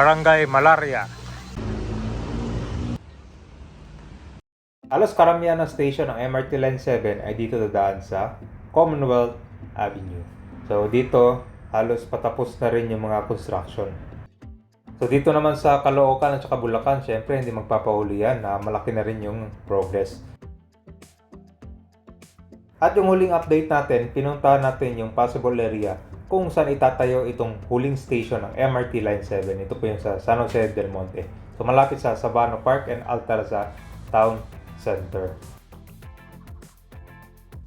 Barangay Malaria. Halos karamihan ng station ng MRT Line 7 ay dito dadaan sa Commonwealth Avenue. So dito, halos patapos na rin yung mga construction. So dito naman sa Caloocan at saka Bulacan, syempre hindi magpapahuli yan na malaki na rin yung progress. At yung huling update natin, pinuntahan natin yung possible area kung saan itatayo itong huling station ng MRT Line 7. Ito po yung sa San Jose del Monte. So malapit sa Sabano Park and Altarazа Town Center.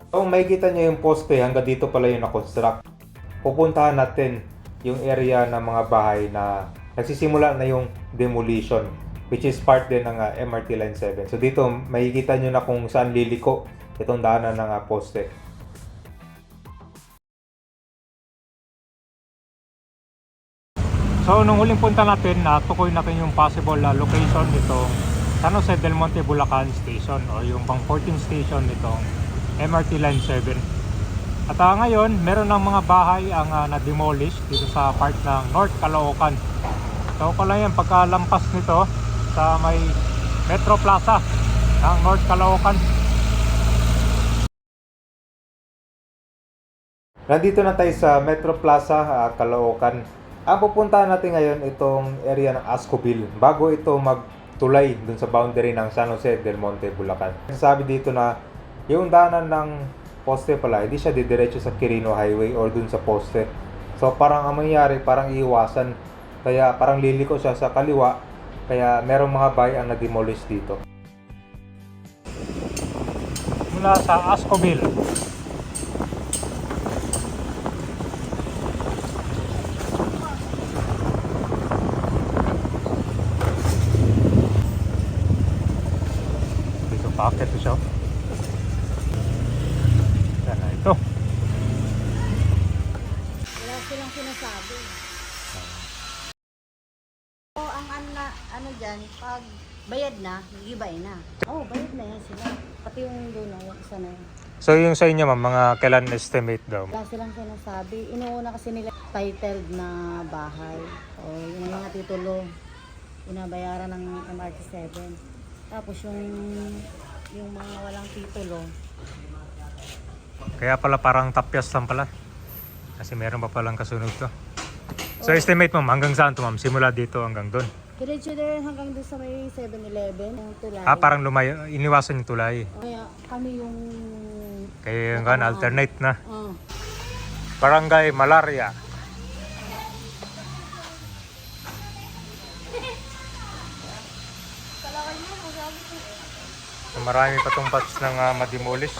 Kung makikita nyo yung poste, hanggang dito pala yung na-construct. Pupuntahan natin yung area ng mga bahay na nagsisimula na yung demolition which is part din ng ah, MRT Line 7. So dito makikita nyo na kung saan liliko itong daanan ng ah, poste. So nung huling punta natin, natukoy natin yung possible ah, location nitong San Jose del Monte Bulacan Station o yung pang 14 station nitong MRT Line 7. At ah, ngayon, meron ng mga bahay ang ah, na-demolish dito sa part ng North Caloocan. So ko lang yan pagkalampas nito sa may Metro Plaza ng North Caloocan. Nandito na tayo sa Metro Plaza, ah, Caloocan. Ang pupuntahan natin ngayon itong area ng Ascobil bago ito magtulay dun sa boundary ng San Jose del Monte, Bulacan. Sabi dito na yung daanan ng poste pala, hindi siya didiretso sa Quirino Highway or dun sa poste. So parang ang mangyayari, parang iiwasan. Kaya parang liliko siya sa kaliwa. Kaya merong mga bahay ang na-demolish dito. Mula sa Ascobil. Packet to siya. Yan na ito. Wala silang sinasabi. O ang ano, ano dyan, pag bayad na, gigibay na. Oo, oh, bayad na yan sila. Pati yung doon, yung isa na yun. So yung sa inyo ma'am, mga kailan estimate daw? Wala silang sinasabi. Inuuna kasi nila titled na bahay. O yung mga titulo, binabayaran ng MRT7. Tapos yung yung mga walang titulo, Kaya pala parang tapyas lang pala. Kasi meron pa palang kasunod to. So estimate ma'am, hanggang saan to ma'am? Simula dito hanggang doon. diretso din hanggang doon sa may 7-Eleven, yung tulay. Ah, parang lumayo, iniwasan yung tulay. Kaya kami yung... Kaya yung kan, alternate na. Oh, Barangay Malaria. Marami pa tong parts ng uh, mademolish.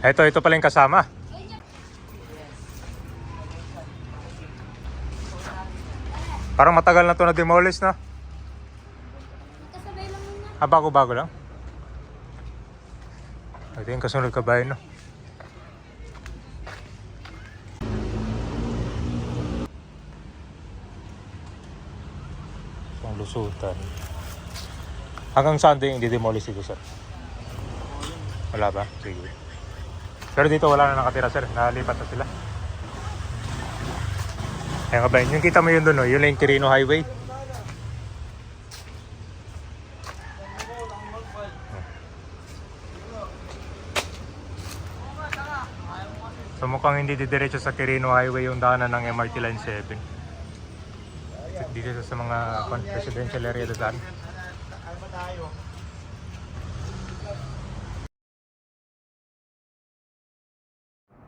Ito, ito pala yung kasama. Parang matagal na to na demolish na. Ah, bago-bago lang? Ito yung kasunod kabayo, no? Ang lusutan. Hanggang saan din didemolish dito, sir? Wala ba? Sige. Pero dito wala na nakatira, sir. Nalipat na sila. Ayan ka ba? Yung kita mo yun doon, no? Yun lang yung Quirino Highway. So mukhang hindi didiretso sa Quirino Highway yung daanan ng MRT Line 7. Dito sa mga kon- residential area daan.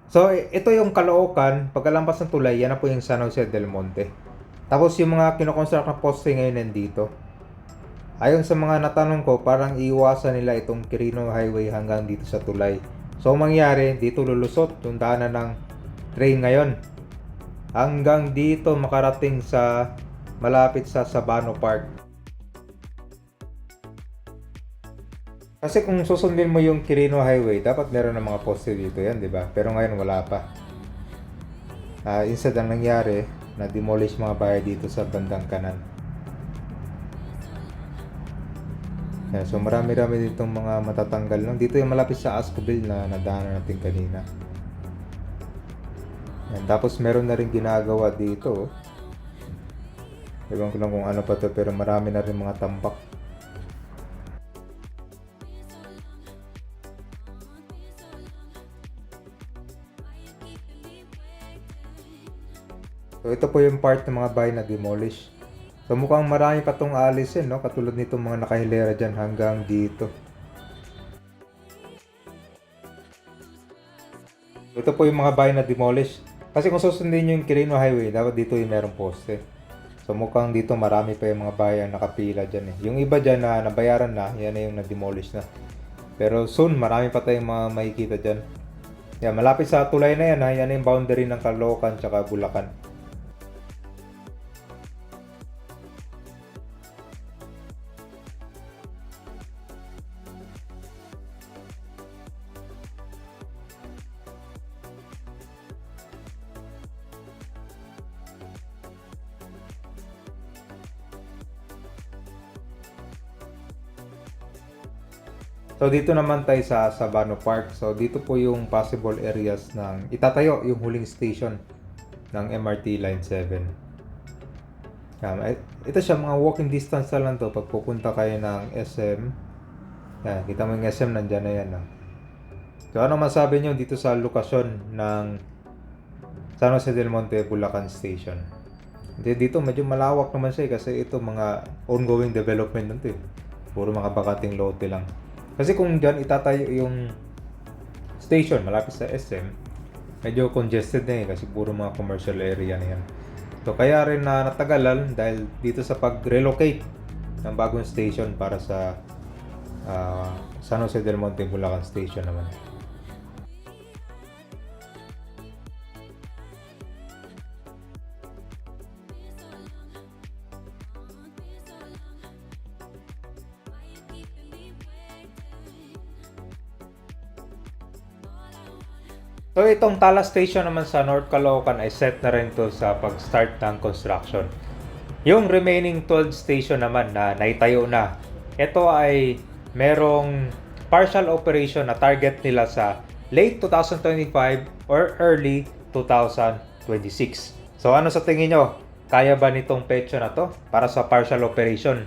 So, ito yung Caloocan. Pagkalampas ng tulay, yan na po yung San Jose del Monte. Tapos yung mga kinoconstruct na poste ngayon nandito. Ayon sa mga natanong ko, parang iiwasan nila itong Quirino Highway hanggang dito sa tulay. So, ang mangyari, dito lulusot yung daanan ng train ngayon. Hanggang dito makarating sa malapit sa Sabano Park. Kasi kung susundin mo yung Quirino Highway, dapat meron ng mga poste dito yan, di ba? Pero ngayon wala pa. Ah, instead ang nangyari, na-demolish mga bahay dito sa bandang kanan. Yan, so marami-rami ditong mga matatanggal lang. Dito yung malapit sa Ascobil na nadaanan natin kanina. Yan, tapos meron na rin ginagawa dito. oh. Ewan ko lang kung ano pa to pero marami na rin mga tambak. So ito po yung part ng mga bahay na demolish. So mukhang marami pa tong alisin, no? Katulad nitong mga nakahilera dyan hanggang dito. Ito po yung mga bahay na demolish. Kasi kung susundin nyo yung Quirino Highway, dapat dito yung merong poste. So mukhang dito marami pa yung mga bahay ang nakapila dyan eh. Yung iba dyan na nabayaran na, yan na yung na-demolish na. Pero soon, marami pa tayong mga makikita dyan. Yan, malapit sa tulay na yan ha. Yan yung boundary ng Caloocan tsaka Bulacan. So dito naman tayo sa Sabano Park. So dito po yung possible areas ng itatayo yung huling station ng MRT Line 7. Yan, eh, ito siya mga walking distance lang to pag pupunta kayo ng SM. Yan, kita mo yung SM nandyan na yan. ah. So ano masabi nyo dito sa lokasyon ng San Jose del Monte Bulacan Station? Dito medyo malawak naman siya eh, kasi ito mga ongoing development nito eh. Puro mga bakating lote lang. Kasi kung dyan itatayo yung station malapit sa SM, medyo congested na eh kasi puro mga commercial area na yan. So kaya rin na natagalan dahil dito sa pag-relocate ng bagong station para sa ah, San Jose del Monte Bulacan Station naman. So itong Tala Station naman sa North Caloocan ay set na rin to sa pag-start ng construction. Yung remaining 12 station naman na naitayo na, ito ay merong partial operation na target nila sa late 2025 or early 2026. So ano sa tingin nyo? Kaya ba nitong petsa na to para sa partial operation?